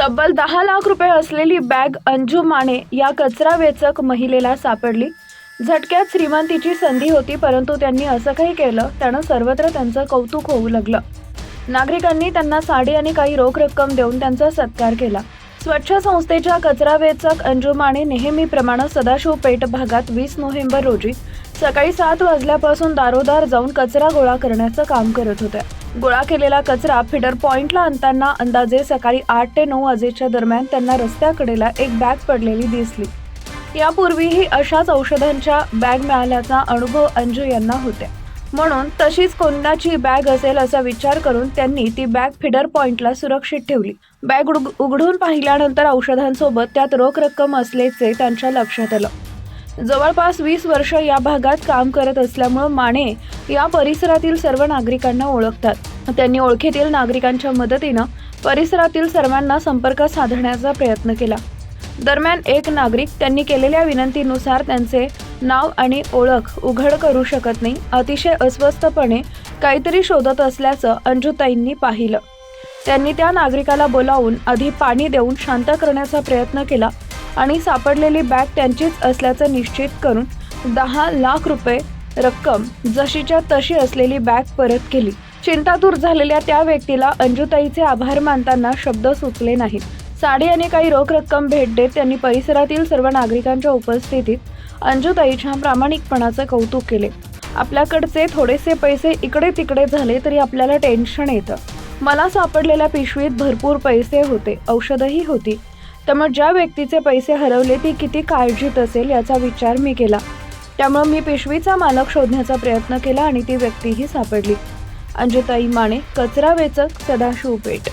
तब्बल दहा लाख रुपये असलेली बॅग अंजू माने या कचरा वेचक महिलेला सापडली. झटक्यात श्रीमंतीची संधी होती परंतु त्यांनी असं काही केलं त्यानं सर्वत्र त्यांचं कौतुक होऊ लागलं. नागरिकांनी त्यांना साडी आणि काही रोख रक्कम देऊन त्यांचा सत्कार केला. स्वच्छ संस्थेच्या कचरा वेचक अंजू माने नेहमीप्रमाणे सदाशिव पेठ भागात वीस नोव्हेंबर रोजी सकाळी सात वाजल्यापासून दारोदार जाऊन कचरा गोळा करण्याचं काम करत होत्या. गोळा केलेला कचरा फिडर पॉइंटला आणताना अंदाजे सकाळी आठ ते नऊ वाजेच्या दरम्यान त्यांना रस्त्याकडेला एक बॅग पडलेली दिसली. यापूर्वीही अशाच औषधांच्या बॅग मिळाल्याचा अनुभव अंजू यांना होत्या म्हणून तशीच कोणाची बॅग असेल असा विचार करून त्यांनी ती बॅग फिडर पॉइंटला सुरक्षित ठेवली. बॅग उघडून पाहिल्यानंतर औषधांसोबत त्यात रोख रक्कम असल्याचे त्यांच्या लक्षात आलं. जवळपास वीस वर्ष या भागात काम करत असल्यामुळं माने या परिसरातील सर्व नागरिकांना ओळखतात. त्यांनी ओळखीतील नागरिकांच्या मदतीनं परिसरातील सर्वांना संपर्क साधण्याचा प्रयत्न केला. दरम्यान एक नागरिक त्यांनी केलेल्या विनंतीनुसार त्यांचे नाव आणि ओळख उघड करू शकत नाही अतिशय अस्वस्थपणे काहीतरी शोधत असल्याचं अंजुताईंनी पाहिलं. त्यांनी त्या नागरिकाला बोलावून आधी पाणी देऊन शांत करण्याचा प्रयत्न केला आणि सापडलेली बॅग त्यांचीच असल्याचं निश्चित करून दहा लाख रुपये रक्कम जशीच्या तशी असलेली बॅग परत केली. चिंतातूर झालेल्या त्या व्यक्तीला अंजुताईचे आभार मानताना शब्द सुचले नाहीत. साडी आणि काही रोख रक्कम भेट देत त्यांनी परिसरातील सर्व नागरिकांच्या उपस्थितीत अंजुताईच्या प्रामाणिकपणाचे कौतुक केले. आपल्याकडचे थोडेसे पैसे इकडे तिकडे झाले तरी आपल्याला टेन्शन येतं. मला सापडलेल्या पिशवीत भरपूर पैसे होते औषधही होती. त्यामुळे ज्या व्यक्तीचे पैसे हरवले ती किती काळजीत असेल याचा विचार मी केला. त्यामुळे मी पिशवीचा मालक शोधण्याचा प्रयत्न केला आणि ती व्यक्तीही सापडली. अंजुताई माने कचरा वेचक सदाशिव पेठ